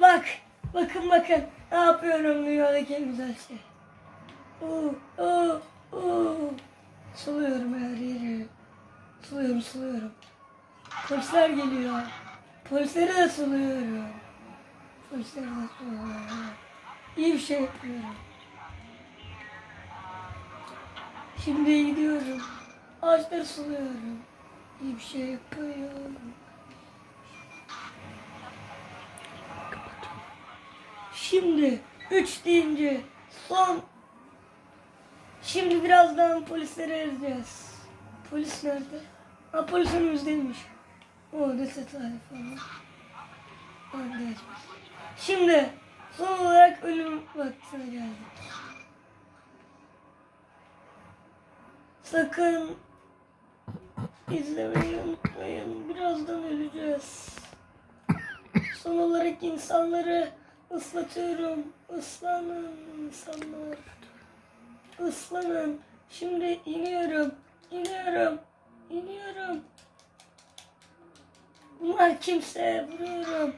bak. Bakın bakın. Ne yapıyorum dünyadaki en güzel şey. Oo, oo, oo. Suluyorum her yeri. Suluyorum suluyorum. Polisler geliyor. Polisleri de suluyorum. Polisleri de suluyorum. İyi bir şey yapıyorum. Şimdi gidiyorum. Ağaçları suluyorum. İyi bir şey yapıyorum. Şimdi 3 deyince son. Şimdi birazdan polisleri ezeceğiz. Polis nerede? Ha polis önümüzdeymiş. O dese tarih falan. Orada. Şimdi son olarak ölüm vaktine geldik. Sakın izlemeyi unutmayın. Birazdan öleceğiz. Son olarak insanları ıslatıyorum. Islanın insanlar. Islanın. Şimdi iniyorum. İniyorum. İniyorum. Bunlar kimse vuruyorum.